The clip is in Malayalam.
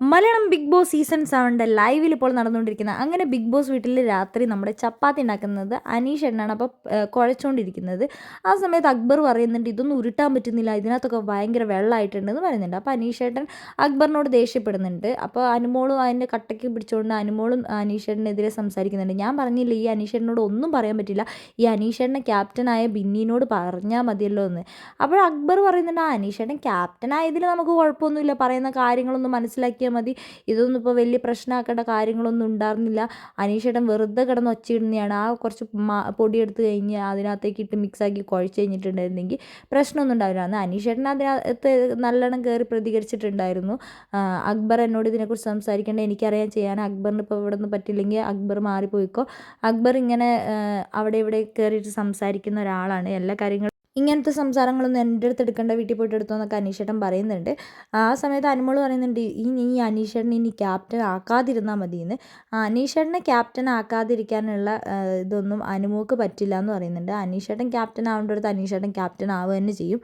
മലയാളം ബിഗ് ബോസ് സീസൺ സെവന്റെ ലൈവിൽ ഇപ്പോൾ നടന്നുകൊണ്ടിരിക്കുന്ന അങ്ങനെ ബിഗ് ബോസ് വീട്ടിൽ രാത്രി നമ്മുടെ ചപ്പാത്തി ഉണ്ടാക്കുന്നത് അനീഷ് എണ്ണാണ് അപ്പോൾ കുഴച്ചുകൊണ്ടിരിക്കുന്നത്. ആ സമയത്ത് അക്ബർ പറയുന്നുണ്ട് ഇതൊന്നും ഉരുട്ടാൻ പറ്റുന്നില്ല ഇതിനകത്തൊക്കെ ഭയങ്കര വെള്ളമായിട്ടുണ്ടെന്ന് പറയുന്നുണ്ട്. അപ്പോൾ അനീഷ് ഏട്ടൻ അക്ബറിനോട് ദേഷ്യപ്പെടുന്നുണ്ട്. അപ്പോൾ അനുമോളും അതിന്റെ കട്ടയ്ക്ക് പിടിച്ചുകൊണ്ട് അനുമോളും അനീഷേട്ടനെതിരെ സംസാരിക്കുന്നുണ്ട്. ഞാൻ പറഞ്ഞില്ല ഈ അനീഷ് ഏട്ടനോട് ഒന്നും പറയാൻ പറ്റില്ല. ഈ അനീഷ് അനീഷേട്ടനെ ക്യാപ്റ്റനായ ബിന്നിനോട് പറഞ്ഞാൽ മതിയല്ലോ എന്ന്. അപ്പോൾ അക്ബർ പറയുന്നുണ്ട് ആ അനീഷേട്ടൻ ക്യാപ്റ്റനായതിൽ നമുക്ക് കുഴപ്പമൊന്നുമില്ല. പറയുന്ന കാര്യങ്ങളൊന്നും മനസ്സിലാക്കിയാൽ മതി. ഇതൊന്നും ഇപ്പോൾ വലിയ പ്രശ്നമാക്കേണ്ട കാര്യങ്ങളൊന്നും ഉണ്ടായിരുന്നില്ല. അനീഷേട്ടൻ വെറുതെ കിടന്ന് ഒച്ചയിടുന്നതാണ്. ആ കുറച്ച് പൊടി എടുത്ത് കഴിഞ്ഞ് അതിനകത്തേക്ക് ഇട്ട് മിക്സാക്കി കുഴച്ച് കഴിഞ്ഞിട്ടുണ്ടായിരുന്നെങ്കിൽ പ്രശ്നമൊന്നും ഉണ്ടാവില്ല. അന്ന് അനീഷേട്ടൻ അതിനകത്ത് നല്ലോണം കയറി പ്രതികരിച്ചിട്ടുണ്ടായിരുന്നു. അക്ബർ എന്നോട് ഇതിനെക്കുറിച്ച് സംസാരിക്കേണ്ട എനിക്കറിയാൻ ചെയ്യാൻ. അക്ബറിന് ഇപ്പോൾ ഇവിടെ നിന്ന് പറ്റില്ലെങ്കിൽ അക്ബർ മാറിപ്പോയിക്കോ. അക്ബർ ഇങ്ങനെ അവിടെ ഇവിടെ കയറിയിട്ട് സംസാരിക്കുന്ന ഒരാളാണ്. എല്ലാ കാര്യങ്ങളും ഇങ്ങനത്തെ സംസാരങ്ങളൊന്നും എന്റെ അടുത്ത് എടുക്കേണ്ട വീട്ടിൽ പോയിട്ട് എടുത്തോ എന്നൊക്കെ അനീഷേട്ടൻ പറയുന്നുണ്ട്. ആ സമയത്ത് അനുമോൾ പറയുന്നുണ്ട് ഈ അനീഷേട്ടനെ ഇനി ക്യാപ്റ്റൻ ആക്കാതിരുന്നാൽ മതിയെന്ന്. അനീഷേട്ടനെ ക്യാപ്റ്റൻ ആക്കാതിരിക്കാനുള്ള ഇതൊന്നും അനുമോൾക്ക് പറ്റില്ല എന്ന് പറയുന്നുണ്ട്. അനീഷേട്ടൻ ക്യാപ്റ്റൻ ആവേണ്ട അടുത്ത് അനീഷേട്ടൻ ക്യാപ്റ്റൻ ആവുക തന്നെ ചെയ്യും.